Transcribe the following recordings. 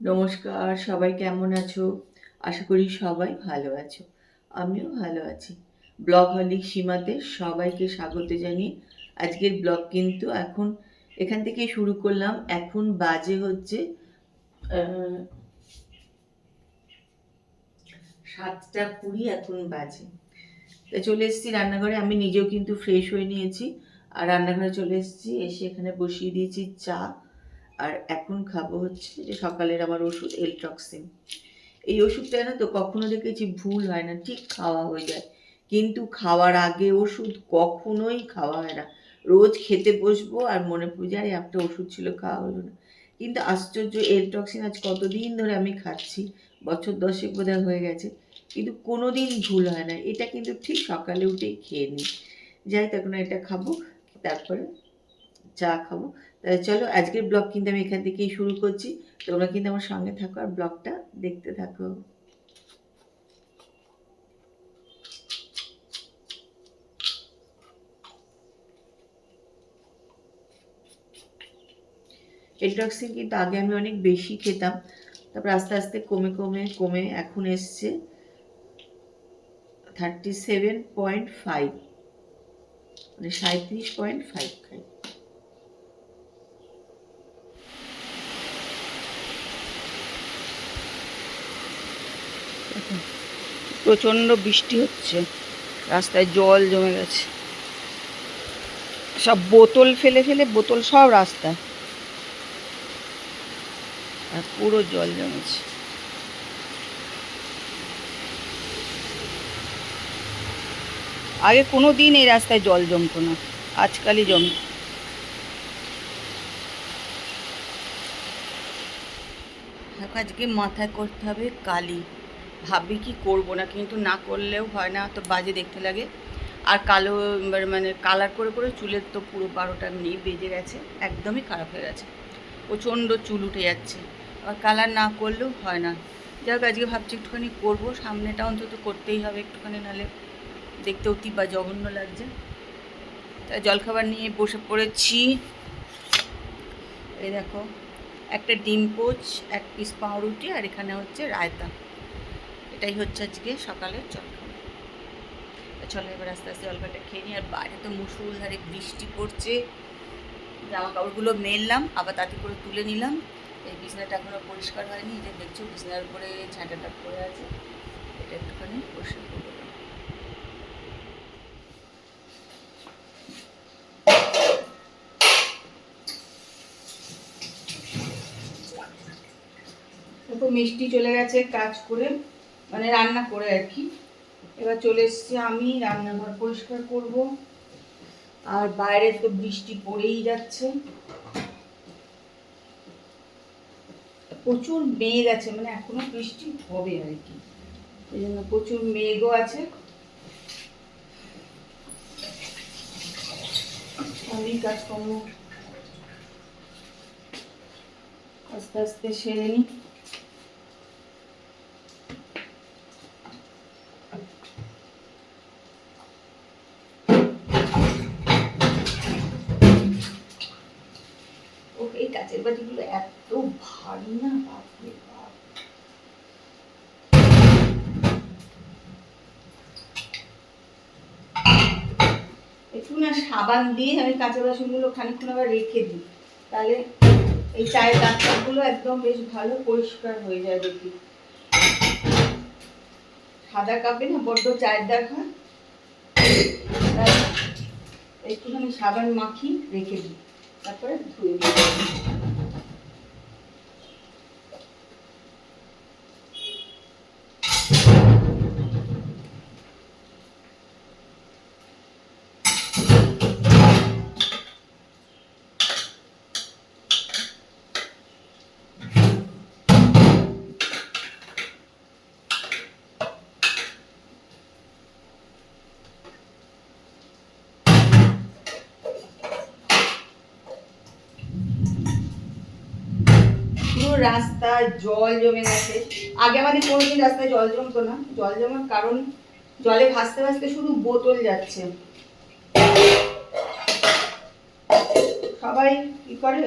নমস্কার, সবাই কেমন আছো? আশা করি সবাই ভালো আছো। আমিও ভালো আছি। ব্লগ হলিক সীমাতে সবাইকে স্বাগত জানিয়ে আজকের ব্লগ কিন্তু এখন, এখান থেকে শুরু করলাম। এখন বাজে হচ্ছে সাতটা কুড়ি, এখন বাজে। তা চলে এসেছি রান্নাঘরে, আমি নিজেও কিন্তু ফ্রেশ হয়ে নিয়েছি। আর রান্নাঘরে চলে এসেছি, এসে এখানে বসিয়ে দিয়েছি চা। আর এখন খাব হচ্ছে যে সকালের আমার ওষুধ এলট্রক্সিন এই ওষুধটা না তো, কখনো দেখেছি ভুল হয় না, ঠিক খাওয়া হয়ে যায়। কিন্তু খাওয়ার আগে ওষুধ কখনোই খাওয়া হয় না। রোজ খেতে বসবো আর মনে পড়ে আরে, একটা ওষুধ ছিল, খাওয়া হলো না। কিন্তু আশ্চর্য এলটক্সিন আজ কতদিন ধরে আমি খাচ্ছি, বছর দশেক বোধহয় হয়ে গেছে। কিন্তু কোনো দিন ভুল হয় না। এটা কিন্তু ঠিক সকালে উঠে খেয়ে নিই। যাই তখন এটা খাব, তারপরে চা খাব। তাহলে চলো, আজকের ব্লগ কিন্তু আমি এখান থেকেই শুরু করছি। তোমরা কিন্তু আমার সঙ্গে থাকো আর ব্লগটা দেখতে থাকো। এলটক্সিন কিন্তু আগে আমি অনেক বেশি খেতাম। তারপর আস্তে আস্তে কমে কমে কমে এখন এসছে। থার্টি সেভেন পয়েন্ট ফাইভ মানে সাঁত্রিশ পয়েন্ট ফাইভ খাই। প্রচণ্ড বৃষ্টি হচ্ছে, রাস্তায় জল জমে গেছে। সব বোতল ফেলে ফেলে, বোতল সব রাস্তায়। আর পুরো জল জমেছে। আগে কোনো দিন এই রাস্তায় জল জমতো না, আজকালই জমে। আজকে মাথায় করতে হবে কালি। ভাবি কি করব না, কিন্তু না করলেও হয় না, তো বাজে দেখতে লাগে। আর কালো মানে কালার করে করে চুলের তো পুরো বারোটা নেই, বেজে গেছে, একদমই খারাপ হয়ে গেছে। প্রচণ্ড চুল উঠে যাচ্ছে। আর কালার না করলেও হয় না। যাই হোক, আজকে ভাবছি একটুখানি করব, সামনেটা অন্তত করতেই হবে একটুখানি, নাহলে দেখতে অতি বা জঘন্য লাগছে। তাই জলখাবার নিয়ে বসে পড়েছি। এই দেখো, একটা ডিম পোচ, এক পিস পাউরুটি আর এখানে হচ্ছে রায়তা। এটাই হচ্ছে আজকে সকালের জলখাবার। চলো এবার আস্তে আস্তে জলখাবারটা খেয়ে নিই। আর বাইরে তো মুসুলধারে বৃষ্টি পড়ছে। জামা কাপড়গুলো মেললাম, আবার তাতে করে তুলে নিলাম। এই বিছানাটা এখনও পরিষ্কার হয়নি। যে দেখছ, বিছানার উপরে ঝাঁটাটা পড়ে আছে। এটা একটুখানি পরিষ্কার করে দেখো মিষ্টি চলে গেছে, কাজ করে মানে রান্না করে আর কি। এবার চলে এসছি আমি, রান্নাঘর পরিষ্কার করব। আর বাইরে তো বৃষ্টি পড়েই যাচ্ছে। প্রচুর মেঘ আছে মানে এখনও বৃষ্টি হবে আর কি। এই জন্য প্রচুর মেঘও আছে। আমি কাজকর্ম আস্তে আস্তে সেরে নিই। কাচের বাটিগুলো এত ভারী না? বাপরে বাপ। একটু না সাবান দিয়ে আমি কাঁচা বাসনগুলো খানিকক্ষণ আবার রেখে দিই। তাহলে এই চায়ের কাঁচগুলো একদম বেশ ভালো পরিষ্কার হয়ে যায় দেখি। সাদা কাপে না বড্ড চায়ের দেখা একটুখানি সাবান মাখি রেখে দিই। তারপরে ধুয়ে দিই। রাস্তায় জল জমে গেছে। আগে আমাদের কোনোদিন রাস্তায় জল জমতো না। জল জমার কারণ জলে ভাসতে ভাসতে শুধু বোতল যাচ্ছে। সবাই কি করে?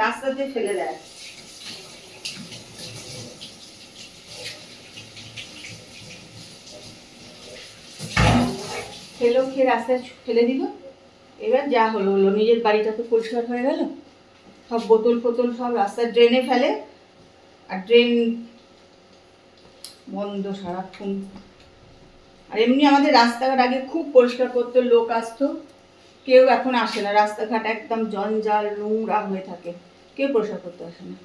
রাস্তাতে ফেলে দেয়। খেলো, খেয়ে রাস্তায় ফেলে দিল। এবার যা হলো হলো। নিজের বাড়িটা তো পরিষ্কার হয়ে গেল। সব বোতল ফোতল সব রাস্তার ড্রেনে ফেলে, আর ড্রেন বন্ধ সারাক্ষণ। আর এমনি আমাদের রাস্তাঘাট আগে খুব পরিষ্কার করতো, লোক আসতো, কেউ এখন আসে না। রাস্তাঘাট একদম জঞ্জাল, নোংরা হয়ে থাকে। কেউ পরিষ্কার করতে আসে না।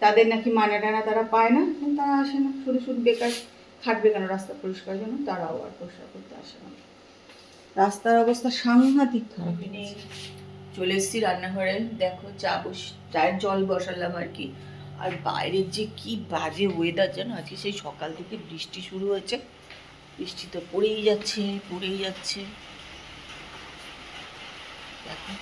তাদের নাকি মানে টানা তারা পায় না তারা আসে না। শুধু শুধু বেকার, খাটবে কেন রাস্তা পরিষ্কার জন্য? তারাও আর পরিষ্কার করতে আসে না। রাস্তার অবস্থা সাংঘাতিক খারাপ চলে এসেছি রান্নাঘরে। দেখো, চা বস, চায়ের জল বসালাম আর কি। আর বাইরের যে কি বাজে ওয়েদার জানো? আজকে সেই সকাল থেকে বৃষ্টি শুরু হয়েছে। বৃষ্টি তো পড়েই যাচ্ছে পড়েই যাচ্ছে। দেখো।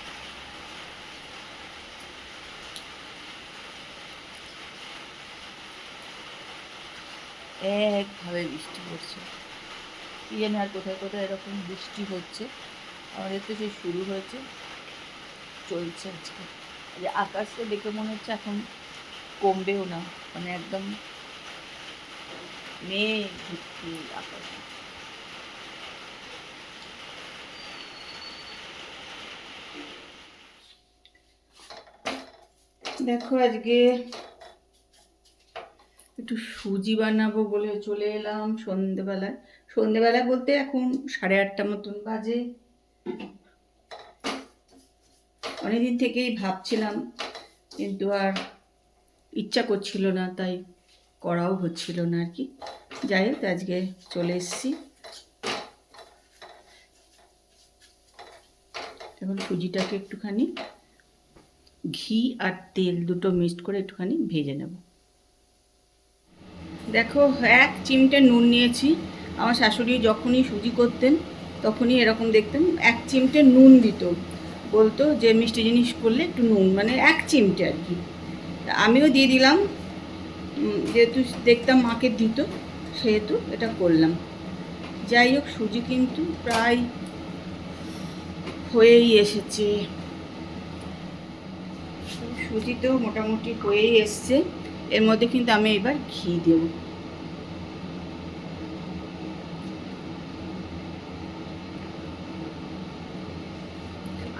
একভাবে বৃষ্টি পড়ছে। কি জানি আর কোথায় কোথায় এরকম বৃষ্টি হচ্ছে। আমাদের তো সেই শুরু হয়েছে। চলছে আজকে। যে আকাশটা দেখে মনে হচ্ছে এখন কমবেও না মানে একদম মেঘ ভর্তি আকাশ। দেখো আজকে একটু সুজি বানাবো বলে চলে এলাম সন্ধেবেলায়। সন্ধেবেলায় বলতে এখন সাড়ে আটটা মতন বাজে। অনেকদিন থেকেই ভাবছিলাম, কিন্তু আর ইচ্ছা করছিল না, তাই করাও হচ্ছিল না আর কি। যাই হোক, আজকে চলে এসেছি। এখন সুজিটাকে একটুখানি ঘি আর তেল দুটো মিক্সড করে একটুখানি ভেজে নেব। দেখো, এক চিমটে নুন নিয়েছি। আমার শাশুড়ি যখনই সুজি করতেন, তখনই এরকম দেখতেন, এক চিমটে নুন দিত। বলতো যে মিষ্টি জিনিস করলে একটু নুন মানে এক চিমটে আর কি। আমিও দিয়ে দিলাম। যেহেতু দেখতাম মাকে দিত, সেহেতু এটা করলাম। যাই হোক, সুজি কিন্তু প্রায় হয়েই এসেছে। সুজি তো মোটামুটি হয়েই এসছে। এর মধ্যে কিন্তু আমি এবার ঘি দেব।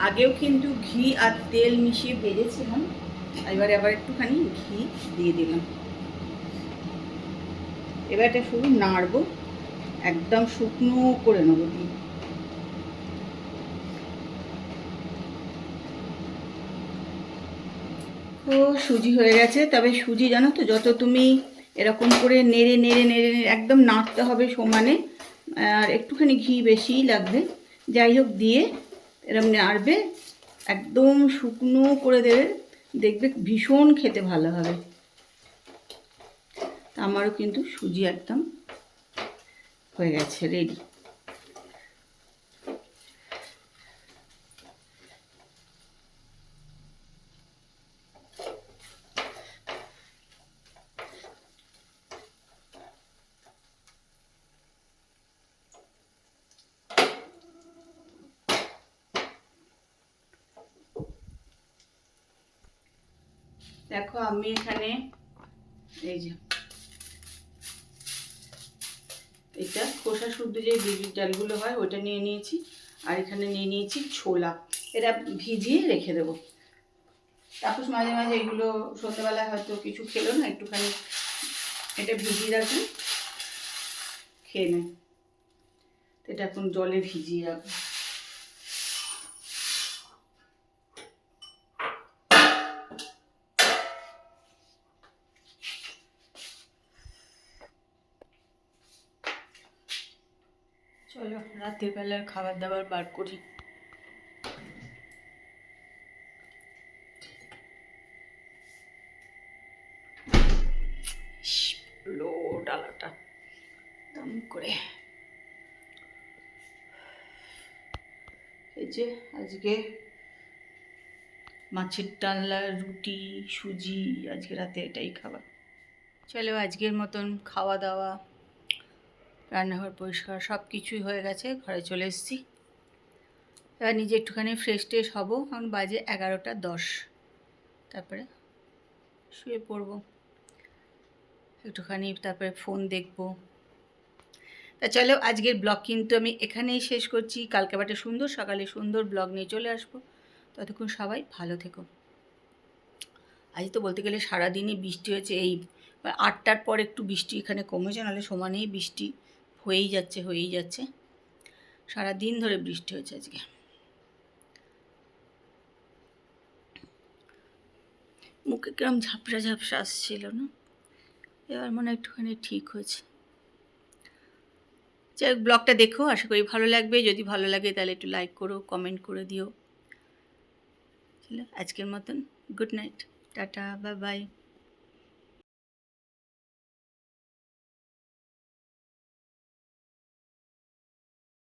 আগেও কিন্তু ঘি আর তেল মিশিয়ে ভেজেছিলাম, এবারে আবার একটুখানি ঘি দিয়ে দিলাম। এবার এটা শুধু নাড়বো, একদম শুকনো করে নেব দিয়ে ও, সুজি হয়ে গেছে, তবে সুজি জানো তো, যত তুমি এরকম করে নেড়ে নেড়ে নেড়ে নেড়ে একদম নাড়তে হবে সমানে, আর একটুখানি ঘি বেশিই লাগবে। যাই হোক, দিয়ে এরকম নাড়বে, একদম শুকনো করে দেবে, দেখবে ভীষণ খেতে ভালো হবে। আমারও কিন্তু সুজি একদম হয়ে গেছে রেডি দেখো আমি এখানে এই যে এটা খোসা শুদ্ধ যে বিউলির ডালগুলো হয়, ওটা নিয়ে নিয়েছি। আর এখানে নিয়ে নিয়েছি ছোলা। এটা ভিজিয়ে রেখে দেবো। তারপর মাঝে মাঝে এগুলো সন্ধ্যেবেলায় হয়তো কিছু খেলো না, একটুখানি এটা ভিজিয়ে রাখুন খেয়ে নেয়। এটা এখন জলে ভিজিয়ে রাখব। চলো রাতের বেলার খাবার দাবার বার করি ডালাটা দম করে। এই যে, আজকে মাছের ডালনা, রুটি, সুজি, আজকে রাতে এটাই খাবার। চলো, আজকের মতন খাওয়া দাওয়া রান্নাঘর পরিষ্কার সব কিছুই হয়ে গেছে, ঘরে চলে এসেছি। এবার নিজে একটুখানি ফ্রেশ ট্রেশ হব, এখন বাজে এগারোটা দশ। তারপরে শুয়ে পড়ব। একটুখানি তারপরে ফোন দেখব। তা চলো, আজকের ব্লগ কিন্তু আমি এখানেই শেষ করছি। কালকে বাটে সুন্দর, সকালে সুন্দর ব্লগ নিয়ে চলে আসব। ততক্ষণ সবাই ভালো থেকো। আজ তো বলতে গেলে সারাদিনই বৃষ্টি হয়েছে, এই আটটার পর একটু বৃষ্টি এখানে কমেছে, নাহলে সমানেই বৃষ্টি। হয়েই যাচ্ছে হয়েই যাচ্ছে। সারা দিন ধরে বৃষ্টি হয়েছে আজকে। মুখে কিরম ঝাপসা ঝাপসা আসছিল, না? এবার মনে হয় একটুখানি ঠিক হয়েছে। যাই হোক, ব্লগটা দেখো, আশা করি ভালো লাগবে। যদি ভালো লাগে, তাহলে একটু লাইক করো, কমেন্ট করে দিও। আজকের মতন, good night, tata, bye bye.